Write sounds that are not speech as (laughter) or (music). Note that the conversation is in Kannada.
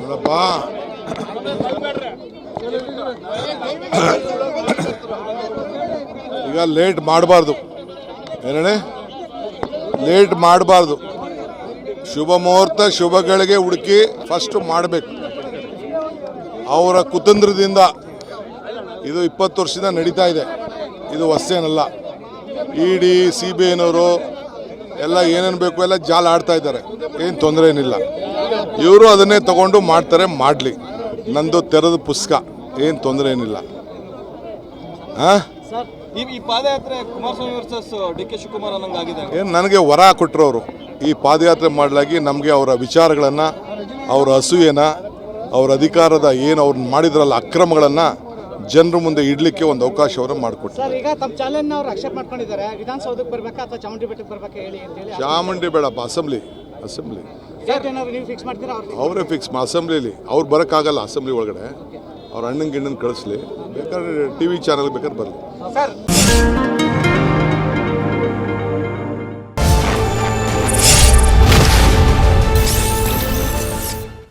ನೋಡಪ್ಪ (coughs) ಈಗ ಲೇಟ್ ಮಾಡಬಾರ್ದು. ಏನೇ ಲೇಟ್ ಮಾಡಬಾರ್ದು. ಶುಭ ಮುಹೂರ್ತ ಶುಭಗಳಿಗೆ ಹುಡುಕಿ ಫಸ್ಟ್ ಮಾಡಬೇಕು. ಅವರ ಕುತಂತ್ರದಿಂದ ಇದು ಇಪ್ಪತ್ತು ವರ್ಷದಿಂದ ನಡೀತಾ ಇದೆ. ಇದು ಹೊಸೇನಲ್ಲ ಇ ಡಿ ಸಿ ಬಿ ಐನವರು ಎಲ್ಲ ಏನೇನು ಬೇಕು ಎಲ್ಲ ಜಾಲ ಆಡ್ತಾ ಇದ್ದಾರೆ. ಏನು ತೊಂದರೆ ಏನಿಲ್ಲ. ಇವರು ಅದನ್ನೇ ತಗೊಂಡು ಮಾಡ್ತಾರೆ ಮಾಡಲಿ. ನಂದು ತೆರೆದ ಪುಸ್ತಕ ಏನು ತೊಂದರೆ ಏನಿಲ್ಲ. ಹಾಂ ಸರ್ ಈ ಈ ಪಾದಯಾತ್ರೆ Kumaraswamy versus D K Shivakumar ಅನ್ನಂಗೆ ಆಗಿದೆ ಏನು ನನಗೆ ವರ ಕೊಟ್ಟರು ಅವರು. ಈ ಪಾದಯಾತ್ರೆ ಮಾಡಲಾಗಿ ನಮಗೆ ಅವರ ವಿಚಾರಗಳನ್ನು ಅವರ ಹಸುವೇನ ಅವರ ಅಧಿಕಾರದ ಏನು ಅವ್ರು ಮಾಡಿದ್ರಲ್ಲ ಅಕ್ರಮಗಳನ್ನು ಜನರ ಮುಂದೆ ಇಡಲಿಕ್ಕೆ ಒಂದು ಅವಕಾಶವನ್ನು ಮಾಡಿಕೊಟ್ರು ಸರ್ ಈಗ ತಮ್ಮ ಚಾಲೆಂಜ್ ಅವ್ರು ಅಕ್ಸೆಪ್ಟ್ ಮಾಡ್ಕೊಂಡಿದ್ದಾರೆ. ವಿಧಾನಸೌಧಕ್ಕೆ ಬರ್ಬೇಕಾ ಅಥವಾ ಚಾಮುಂಡಿ ಬೆಟ್ಟಕ್ಕೆ ಬರ್ಬೇಕಾ ಹೇಳಿ ಅಂತ ಹೇಳಿ ಚಾಮುಂಡಿ ಬೇಡಪ್ಪ ಅಸೆಂಬ್ಲಿ ಅಸೆಂಬ್ಲಿ. ಅವರೇ ಫಿಕ್ಸ್ ಫಿಕ್ಸ್ ಅಸೆಂಬ್ಲಿಲಿ. ಅವ್ರು ಬರೋಕ್ಕಾಗಲ್ಲ ಅಸೆಂಬ್ಲಿ ಒಳಗಡೆ. ಅವ್ರ ಅಣ್ಣನ ಗಿಣ್ಣನ ಕಳಿಸ್ಲಿ. ಬೇಕಾದ್ರೆ ಟಿ ವಿ ಚಾನಲ್ ಬೇಕಾದ್ರೆ ಬರಲಿ.